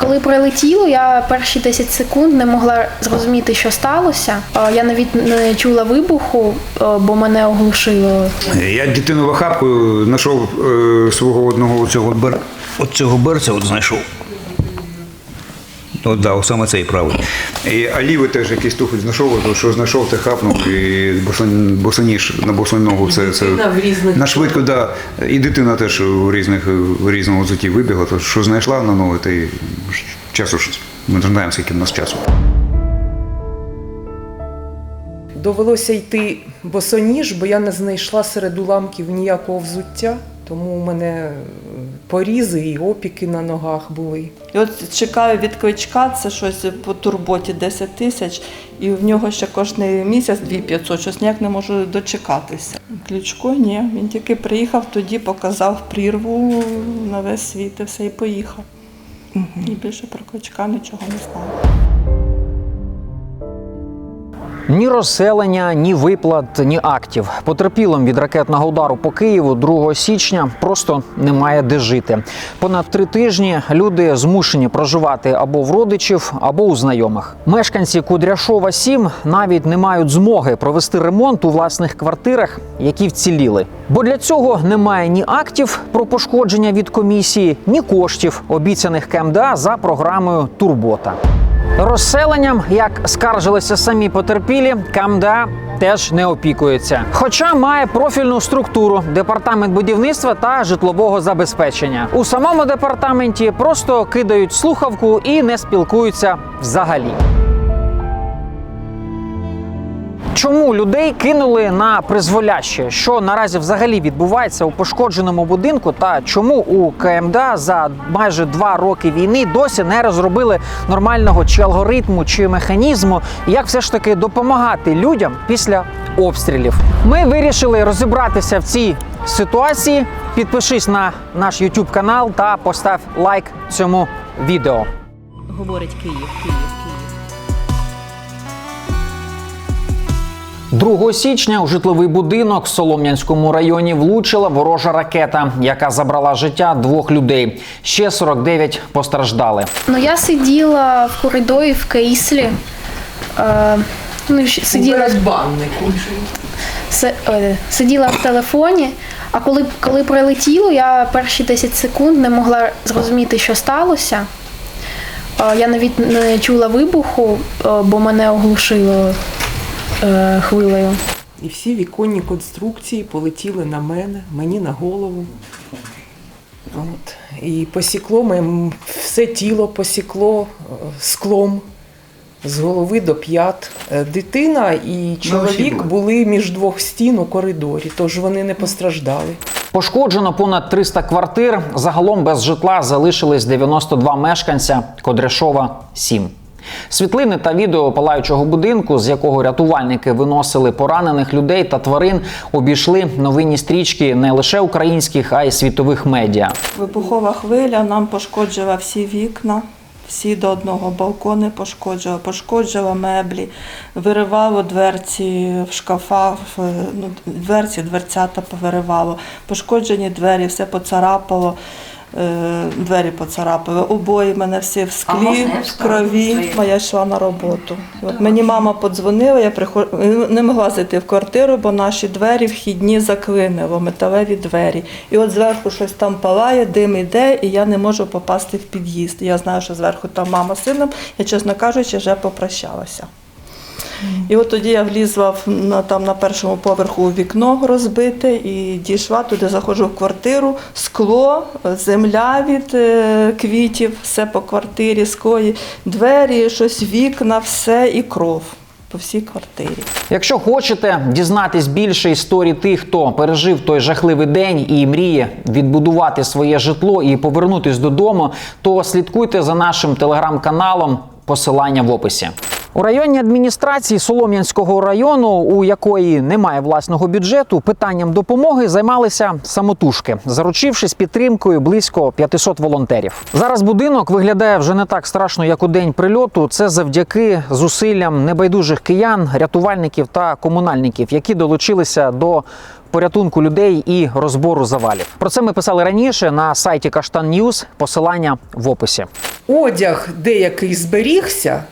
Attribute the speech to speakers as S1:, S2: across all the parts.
S1: Коли прилетіло, я перші 10 секунд не могла зрозуміти, що сталося. Е, Я навіть не чула вибуху, е, бо мене оглушило.
S2: Я дитину в охапку знайшов е, свого одного цього бер... от берця, от знайшов. От да, саме цей правий. І, а лівий теж якийсь тухоть знайшов, от, що знайшов, те хапнув, і босоніж на босону ногу. Це, це,
S3: в
S2: на швидко, да. І дитина теж у різних в різному взуті вибігла, то що знайшла на ноги, то й часу ж ми не знаємо, скільки в нас часу.
S3: Довелося йти босоніж, бо я не знайшла серед уламків ніякого взуття, тому у мене е, порізи і опіки на ногах були.
S4: І от чекаю від кличка, це щось по турботі 10 тисяч, і в нього ще кожний місяць 2500, щось ніяк не можу дочекатися. Кличко ні, він тільки приїхав, тоді показав прірву на весь світ і все, і поїхав. І більше про кличка нічого не знаю.
S5: Ні розселення, ні виплат, ні актів. Потерпілим від ракетного удару по Києву 2 січня просто немає де жити. Понад три тижні люди змушені проживати або в родичів, або у знайомих. Мешканці Кудряшова 7 навіть не мають змоги провести ремонт у власних квартирах, які вціліли. Бо для цього немає ні актів про пошкодження від комісії, ні коштів, обіцяних КМДА за програмою Турбота. Розселенням, як скаржилися самі потерпілі, КМДА теж не опікується. Хоча має профільну структуру департамент будівництва та житлового забезпечення. У самому департаменті просто кидають слухавку і не спілкуються взагалі. Чому людей кинули на призволяще? Що наразі взагалі відбувається у пошкодженому будинку? Та чому у КМДА за майже два роки війни досі не розробили нормального чи алгоритму чи механізму, як все ж таки допомагати людям після обстрілів? Ми вирішили розібратися в цій ситуації. Підпишись на наш YouTube канал та постав лайк цьому відео.
S6: говорить Київ, Київ,
S5: 2 січня у житловий будинок в Солом'янському районі влучила ворожа ракета, яка забрала життя двох людей. Ще 49 постраждали.
S1: Ну я сиділа в коридорі в кріслі. Е, ну, сиділа,
S3: баннику.
S1: е, сиділа в телефоні. А коли, коли прилетіло, я перші 10 секунд не могла зрозуміти, що сталося. Е, Я навіть не чула вибуху, е, бо мене оглушило хвилею.
S3: І всі віконні конструкції полетіли на мене, мені на голову. От. І посікло мене, все тіло посікло е, склом з голови до п'ят. Е, Дитина і чоловік
S2: були.
S3: були між двох стін у коридорі, тож вони не постраждали.
S5: Пошкоджено понад 300 квартир. Загалом без житла залишились 92 мешканця Кодряшова 7. Світлини та відео палаючого будинку, з якого рятувальники виносили поранених людей та тварин, обійшли новинні стрічки не лише українських, а й світових медіа.
S4: Вибухова хвиля нам пошкоджувала всі вікна, всі до одного балкони пошкоджувала, пошкоджувала меблі, виривало дверці в шкафах, ну, дверці, дверцята повиривало, пошкоджені двері, все поцарапало. Е, Двері поцарапали, обої мене всі в склі, в крові, бо я йшла на роботу. От мені мама подзвонила, я приход... не могла зайти в квартиру, бо наші двері вхідні заклинило, металеві двері. І от зверху щось там палає, дим іде, і я не можу попасти в під'їзд. Я знаю, що зверху там мама з сином, я, чесно кажучи, вже попрощалася. І от тоді я влізла на, там, на першому поверху вікно розбите і дійшла туди, заходжу в квартиру, скло, земля від е, квітів, все по квартирі, скло, і двері, щось, вікна, все і кров по всій квартирі.
S5: Якщо хочете дізнатись більше історій тих, хто пережив той жахливий день і мріє відбудувати своє житло і повернутись додому, то слідкуйте за нашим телеграм-каналом. Посилання в описі. У районній адміністрації Солом'янського району, у якої немає власного бюджету, питанням допомоги займалися самотужки, заручившись підтримкою близько 500 волонтерів. Зараз будинок виглядає вже не так страшно, як у день прильоту. Це завдяки зусиллям небайдужих киян, рятувальників та комунальників, які долучилися до порятунку людей і розбору завалів. Про це ми писали раніше на сайті Каштан Ньюз. Посилання в описі.
S3: Одяг деякий зберігся.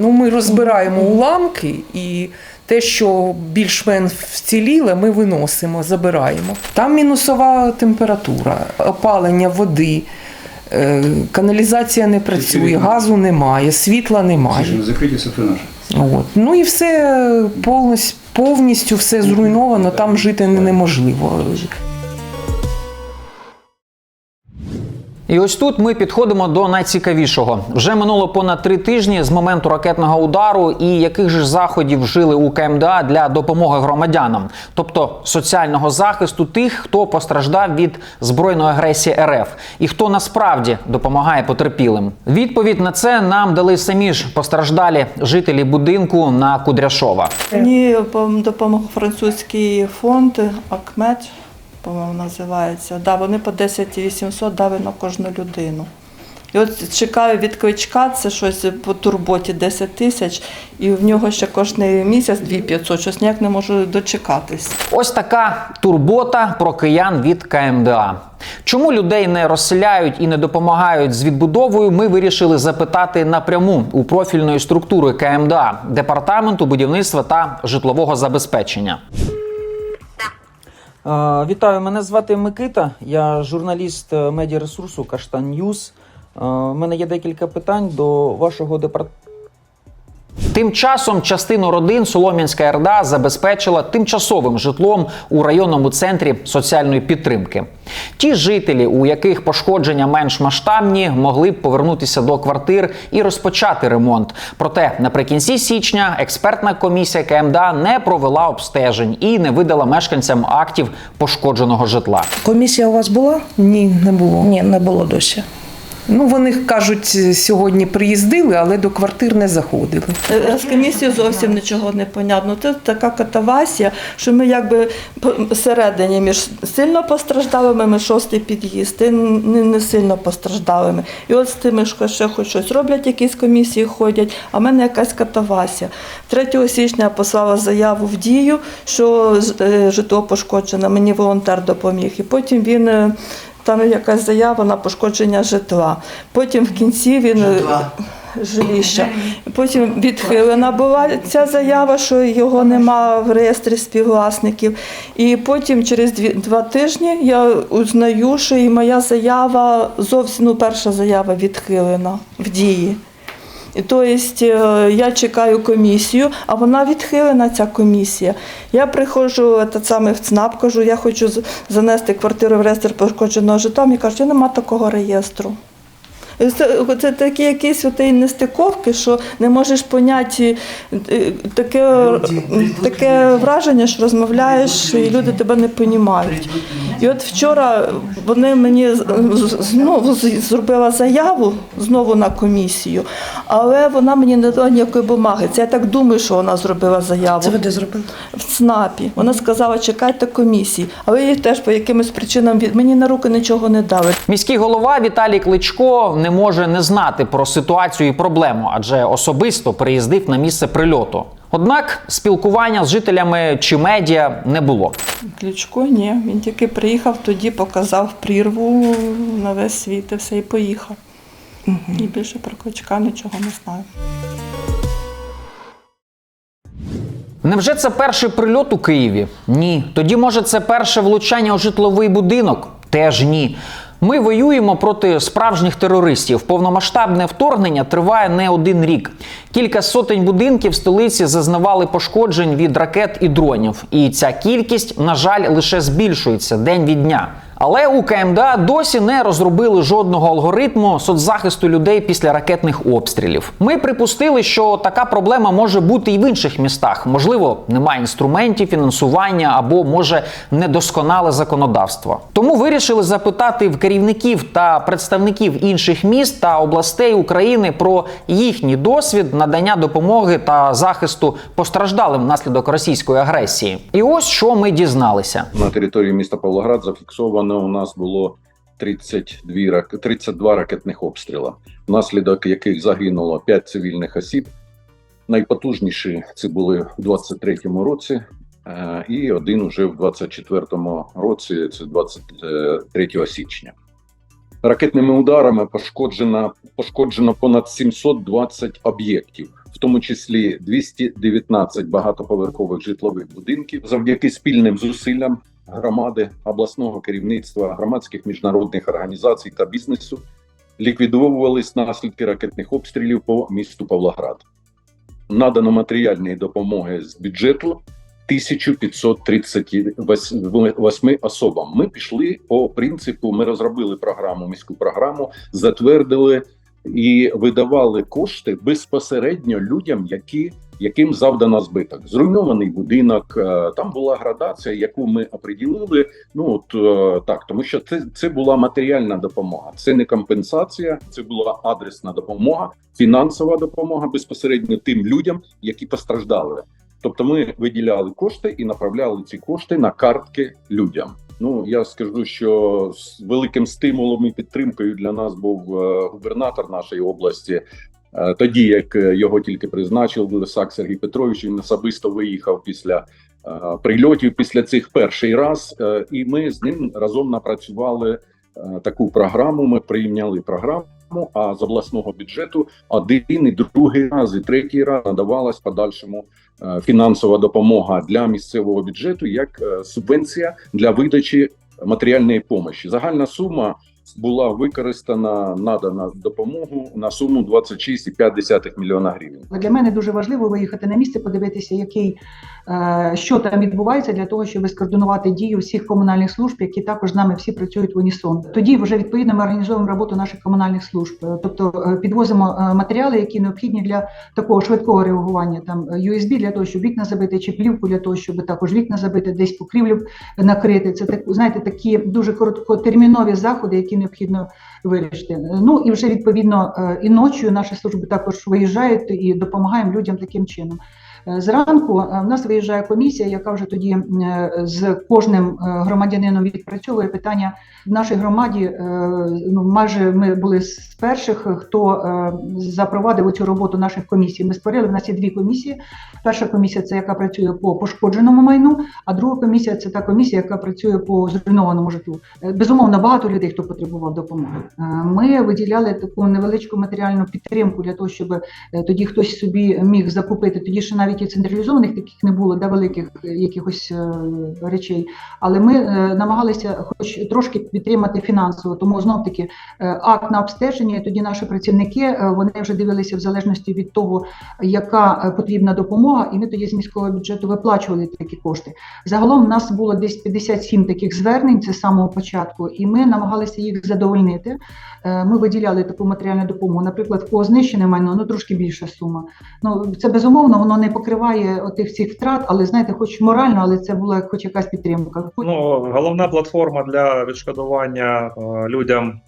S3: Ну, ми розбираємо уламки і те, що більш-менш вціліле, ми виносимо, забираємо. Там мінусова температура, опалення води, е, каналізація не працює, газу немає, світла немає.
S2: закриті сафринажі.
S3: От. Ну і все повністю, повністю все зруйновано, там жити неможливо.
S5: І ось тут ми підходимо до найцікавішого. Вже минуло понад три тижні з моменту ракетного удару, і яких же заходів вжили у КМДА для допомоги громадянам, тобто соціального захисту тих, хто постраждав від збройної агресії РФ, і хто насправді допомагає потерпілим. Відповідь на це нам дали самі ж постраждалі жителі будинку на Кудряшова.
S4: Мені пом- допомог французький фонд Акмет, по-моєму, називається. Да, вони по 10 800 дали на кожну людину. І от чекаю від кличка, це щось по турботі 10 тисяч, і в нього ще кожен місяць 2500, щось ніяк не можу дочекатись.
S5: Ось така турбота про киян від КМДА. Чому людей не розселяють і не допомагають з відбудовою? Ми вирішили запитати напряму у профільної структури КМДА департаменту будівництва та житлового забезпечення. Вітаю, мене звати Микита. Я журналіст е, медіаресурсу Каштан Ньюз. У мене є декілька питань до вашого департаменту. Тим часом частину родин Солом'янська РДА забезпечила тимчасовим житлом у районному центрі соціальної підтримки. Ті жителі, у яких пошкодження менш масштабні, могли б повернутися до квартир і розпочати ремонт. Проте наприкінці січня експертна комісія КМДА не провела обстежень і не видала мешканцям актів пошкодженого житла.
S3: Комісія у вас була? Ні, не було.
S7: Ні, не було досі.
S3: Ну, вони кажуть, сьогодні приїздили, але до квартир не заходили.
S4: Е, З комісією зовсім нічого не понятно. Це така катавасія, що ми якби посередині між сильно постраждалими, ми шостий під'їзд, і не, сильно постраждалими. І от з тими, що ще хоч щось роблять, якісь комісії ходять, а в мене якась катавасія. 3 січня я послала заяву в дію, що е, житло пошкоджене, мені волонтер допоміг. І потім він. Там якась заява на пошкодження житла. Потім в кінці він житла. жиліща. Потім відхилена була ця заява, що його нема в реєстрі співвласників. І потім через дві, два тижні я узнаю, що і моя заява зовсім ну, перша заява відхилена в дії. Тобто я чекаю комісію, а вона відхилена, ця комісія. Я приходжу саме в ЦНАП, кажу, я хочу занести квартиру в реєстр пошкодженого житла. Мені кажуть, що немає такого реєстру. Це, такі якісь отої нестиковки, що не можеш поняти е, таке, таке враження, що розмовляєш, і люди тебе не розуміють. І от вчора вони мені знову зробила заяву знову на комісію, але вона мені не дала ніякої бумаги. Це я так думаю, що вона зробила заяву
S7: Це ви де зробили?
S4: в ЦНАПі. Вона сказала, чекайте комісії. Але їй теж по якимось причинам від мені на руки нічого не дали.
S5: Міський голова Віталій Кличко не може не знати про ситуацію і проблему, адже особисто приїздив на місце прильоту. Однак спілкування з жителями чи медіа не було.
S4: Кличко ні. Він тільки приїхав, тоді показав прірву на весь світ і все і поїхав. І більше про кличка нічого не знаю.
S5: Невже це перший прильот у Києві? Ні. Тоді може це перше влучання у житловий будинок? Теж ні. Ми воюємо проти справжніх терористів. Повномасштабне вторгнення триває не один рік. Кілька сотень будинків в столиці зазнавали пошкоджень від ракет і дронів. І ця кількість, на жаль, лише збільшується день від дня. Але у КМДА досі не розробили жодного алгоритму соцзахисту людей після ракетних обстрілів. Ми припустили, що така проблема може бути і в інших містах. Можливо, немає інструментів фінансування або може недосконале законодавство. Тому вирішили запитати в керівників та представників інших міст та областей України про їхній досвід надання допомоги та захисту постраждалим внаслідок російської агресії. І ось що ми дізналися.
S8: На території міста Павлоград зафіксовано у нас було 32, рак- 32 ракетних обстріла, внаслідок яких загинуло 5 цивільних осіб. Найпотужніші це були в 23-му році. е, і один уже в 24-му році, це 23 січня. Ракетними ударами пошкоджено, пошкоджено понад 720 об'єктів, в тому числі 219 багатоповерхових житлових будинків. Завдяки спільним зусиллям громади, обласного керівництва, громадських міжнародних організацій та бізнесу ліквідовувались наслідки ракетних обстрілів по місту Павлоград. Надано матеріальної допомоги з бюджету 1538 особам. Ми пішли по принципу. Ми розробили програму, міську програму, затвердили і видавали кошти безпосередньо людям, які яким завдано збиток. Зруйнований будинок. е, Там була градація, яку ми оприділили. Ну от е, так, тому що це, це була матеріальна допомога, це не компенсація, це була адресна допомога, фінансова допомога безпосередньо тим людям, які постраждали. Тобто, ми виділяли кошти і направляли ці кошти на картки людям. Ну я скажу, що з великим стимулом і підтримкою для нас був е, губернатор нашої області. Е, Тоді як е, його тільки призначив Лисак Сергій Петрович, він особисто виїхав після е, прильотів після цих перший раз, і ми з ним разом напрацювали таку програму. Ми прийняли програму. А з обласного бюджету один і другий раз, і третій раз надавалась подальшому фінансова допомога для місцевого бюджету як субвенція для видачі матеріальної допомоги. Загальна сума була використана надана допомогу на суму 26,5 мільйона гривень.
S7: Для мене дуже важливо виїхати на місце, подивитися, який е, що там відбувається, для того, щоб скоординувати дію всіх комунальних служб, які також з нами всі працюють в унісон. Тоді вже відповідно ми організовуємо роботу наших комунальних служб, тобто е, підвозимо е, матеріали, які необхідні для такого швидкого реагування. Там USB для того, щоб вікна забити, чи плівку для того, щоб також вікна забити, десь покрівлю накрити. Це так, знаєте, такі дуже короткотермінові заходи, які необхідно вирішити. Ну і вже відповідно е, і ночі наші служби також виїжджають і допомагаємо людям таким чином. Е, Зранку е, в нас виїжджає комісія, яка вже тоді е, з кожним громадянином відпрацьовує питання в нашій громаді. Ну майже ми були з перших, хто запровадив цю роботу наших комісій. Ми створили в нас є дві комісії. Перша комісія це яка працює по пошкодженому майну, а друга комісія це та комісія, яка працює по зруйнованому житлу. Безумовно, багато людей, хто потребував допомоги. Ми виділяли таку невеличку матеріальну підтримку для того, щоб тоді хтось собі міг закупити. Тоді ще навіть і централізованих таких не було, да, великих е, якихось е, речей. Але ми е, намагалися хоч трошки підтримати фінансово. Тому знов таки акт на обстеження. і Тоді наші працівники вони вже дивилися в залежності від того, яка потрібна допомога, і ми тоді з міського бюджету виплачували такі кошти. Загалом в нас було десь 57 таких звернень це з самого початку, і ми намагалися їх задовольнити. Ми виділяли таку матеріальну допомогу. Наприклад, кого знищене майно, ну трошки більша сума. Ну це безумовно, воно не покриває отих всіх втрат, але знаєте, хоч морально, але це була хоч якась підтримка.
S9: Ну, головна платформа для відшкодування е, людям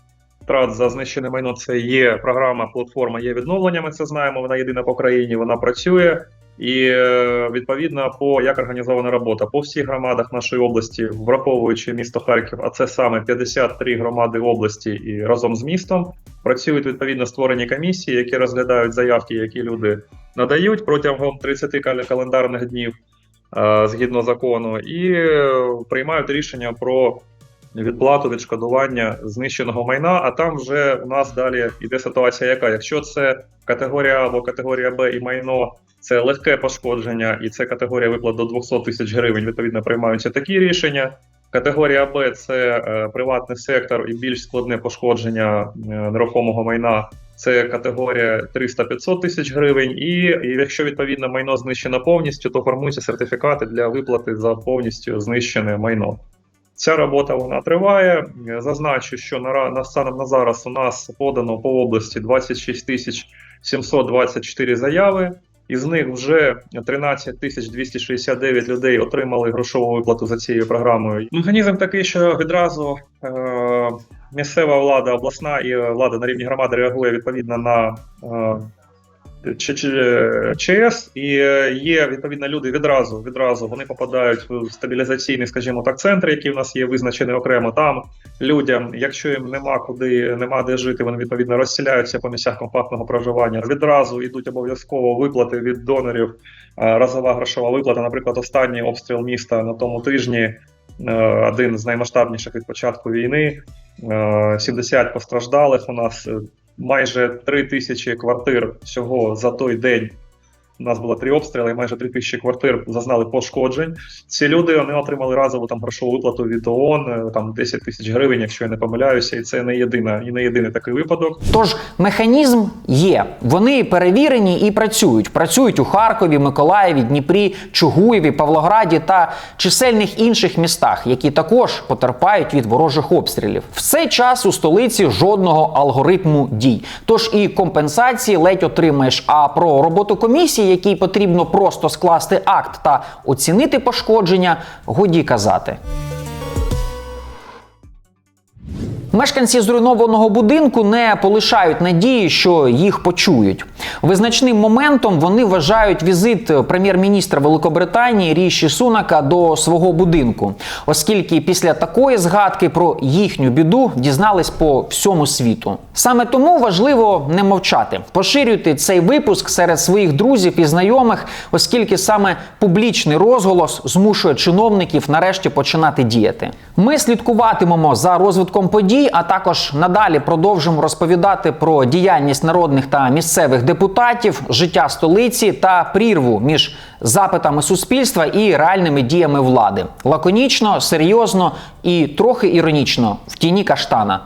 S9: втрат за знищене майно це є програма, платформа є відновлення. Ми це знаємо. Вона єдина по країні, вона працює. І е, відповідно по як організована робота по всіх громадах нашої області, враховуючи місто Харків, а це саме 53 громади області і разом з містом працюють відповідно створені комісії, які розглядають заявки, які люди надають протягом 30 календарних днів е, згідно закону, і е, приймають рішення про відплату відшкодування знищеного майна. А там вже у нас далі йде ситуація, яка якщо це категорія А або категорія Б і майно. Це легке пошкодження, і це категорія виплат до 200 тисяч гривень. Відповідно, приймаються такі рішення. Категорія Б це е, приватний сектор і більш складне пошкодження нерухомого майна. Це категорія 300-500 тисяч гривень. І, і якщо відповідно майно знищено повністю, то формуються сертифікати для виплати за повністю знищене майно. Ця робота вона триває. Зазначу, що на, на станом на зараз у нас подано по області 26 тисяч 724 заяви. Із них вже 13 тисяч 269 людей отримали грошову виплату за цією програмою. Механізм такий, що відразу е, місцева влада, обласна і влада на рівні громади реагує відповідно на е, ЧС, і е, є відповідно люди відразу відразу вони попадають в стабілізаційний, скажімо так, центр, який в нас є визначений окремо. Там людям, якщо їм нема куди, нема де жити, вони відповідно розселяються по місцях компактного проживання. Відразу йдуть обов'язково виплати від донорів. е, Разова грошова виплата. Наприклад, останній обстріл міста на тому тижні. Один з наймасштабніших від початку війни. Е, 70 постраждалих у нас е, майже 3 тисячі квартир всього за той день. У нас було три обстріли, і майже 3 тисячі квартир зазнали пошкоджень. Ці люди вони отримали разову там грошову виплату від ООН, там 10 тисяч гривень, якщо я не помиляюся, і це не єдина і не єдиний такий випадок.
S5: Тож механізм є. Вони перевірені і працюють. Працюють у Харкові, Миколаєві, Дніпрі, Чугуєві, Павлограді та чисельних інших містах, які також потерпають від ворожих обстрілів. В цей час у столиці жодного алгоритму дій. Тож і компенсації ледь отримаєш. А про роботу комісії, якій потрібно просто скласти акт та оцінити пошкодження, годі казати. Мешканці зруйнованого будинку не полишають надії, що їх почують. Визначним моментом вони вважають візит прем'єр-міністра Великобританії Ріші Сунака до свого будинку, оскільки після такої згадки про їхню біду дізнались по всьому світу. Саме тому важливо не мовчати, поширюйте цей випуск серед своїх друзів і знайомих, оскільки саме публічний розголос змушує чиновників нарешті починати діяти. Ми слідкуватимемо за розвитком подій, а також надалі продовжимо розповідати про діяльність народних та місцевих депутатів, життя столиці та прірву між запитами суспільства і реальними діями влади. Лаконічно, серйозно і трохи іронічно в тіні каштана.